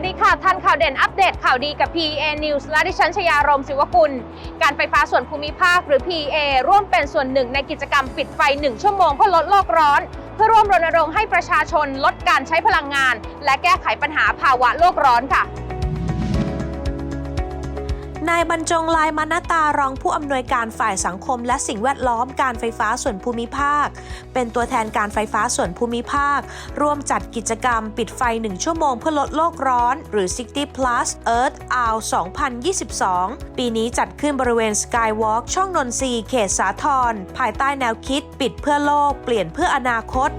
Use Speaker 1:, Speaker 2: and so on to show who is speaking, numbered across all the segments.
Speaker 1: ทันข่าวเด่นอัปเดตข่าวดีกับ PA News และดิฉันชยารมศิวกุล การไฟฟ้าส่วนภูมิภาคหรือ PA ร่วมเป็นส่วนหนึ่งในกิจกรรมปิดไฟ 1 ชั่วโมงเพื่อลดโลกร้อน เพื่อร่วมรณรงค์ให้ประชาชนลดการใช้พลังงาน และแก้ไขปัญหาภาวะโลกร้อนค่ะ
Speaker 2: นายบรรจงลายมนตารองผู้อำนวยการฝ่ายสังคม และสิ่งแวดล้อมการไฟฟ้าส่วนภูมิภาค เป็นตัวแทนการไฟฟ้าส่วนภูมิภาค ร่วมจัดกิจกรรมปิดไฟ 1 ชั่วโมงเพื่อลดโลกร้อน หรือ 60 plus Earth Hour 2022 ปีนี้จัดขึ้นบริเวณ Skywalk ช่องนนทรีเขตสาทรภายใต้แนวคิดปิดเพื่อโลก เปลี่ยนเพื่ออนาคต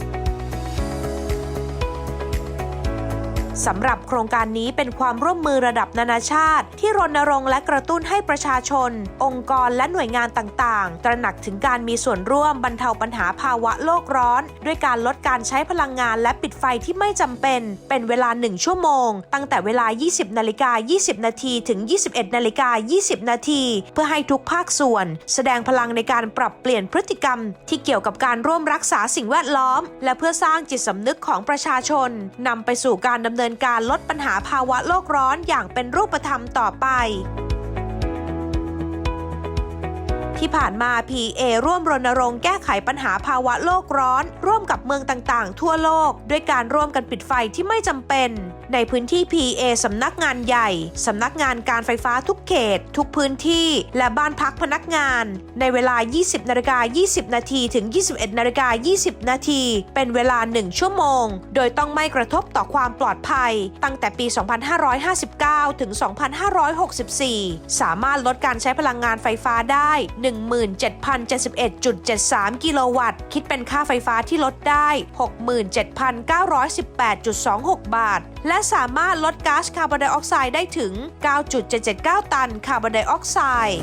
Speaker 2: สำหรับโครงการนี้เป็นความร่วมมือระดับนานาชาติ ที่รณรงค์และกระตุ้นให้ประชาชน องค์กรและหน่วยงานต่างๆ ตระหนักถึงการมีส่วนร่วมบรรเทาปัญหาภาวะโลกร้อน ด้วยการลดการใช้พลังงานและปิดไฟที่ไม่จำเป็น เป็นเวลา 1 ชั่วโมง ตั้งแต่เวลา 20 นาฬิกา 20 นาทีถึง 21 นาฬิกา 20 นาที เพื่อให้ทุกภาคส่วน แสดงพลังในการปรับเปลี่ยนพฤติกรรม ที่เกี่ยวกับการร่วมรักษาสิ่งแวดล้อม และเพื่อสร้างจิตสำนึกของประชาชนนำไปสู่การดำเนินเนินการลดปัญหาภาวะโลกร้อนอย่างเป็นรูปธรรมต่อไปที่ผ่านมา PA ร่วมรณรงค์แก้ไขปัญหาภาวะโลกร้อน ร่วมกับเมืองต่างๆ ทั่วโลก ด้วยการร่วมกันปิดไฟที่ไม่จำเป็น ในพื้นที่ PA สำนักงานใหญ่ สำนักงานการไฟฟ้าทุกเขต ทุกพื้นที่ และบ้านพักพนักงาน ในเวลา 20นาฬิกา20 นาทีถึง 21นาฬิกา20 นาที เป็นเวลา 1 ชั่วโมง โดยต้องไม่กระทบต่อความปลอดภัย ตั้งแต่ปี 2559 ถึง 2564 สามารถลดการใช้พลังงานไฟฟ้าได้ 17,071.73 กิโลวัตต์ คิดเป็นค่าไฟฟ้าที่ลดได้ 67,918.26 บาท และสามารถลดก๊าซคาร์บอนไดออกไซด์ได้ถึง 9.779 ตันคาร์บอนไดออกไซด์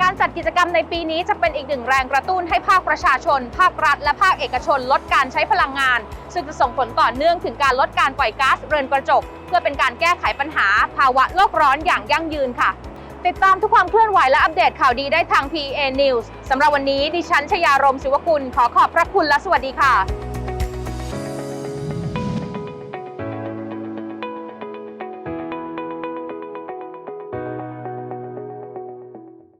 Speaker 1: การจัดกิจกรรมในปีนี้จะเป็นอีกหนึ่งแรงกระตุ้นให้ภาคประชาชน ภาครัฐ และภาคเอกชนลดการใช้พลังงาน ซึ่งจะส่งผลต่อเนื่องถึงการลดการปล่อยก๊าซเรือนกระจก เพื่อเป็นการแก้ไขปัญหา ภาวะโลกร้อนอย่างยั่งยืนค่ะ ติดตามทุกความเคลื่อนไหวและอัปเดตข่าวดีได้ทาง PA News สำหรับวันนี้ดิฉันชยารมศิวกุลขอขอบพระคุณและสวัสดีค่ะ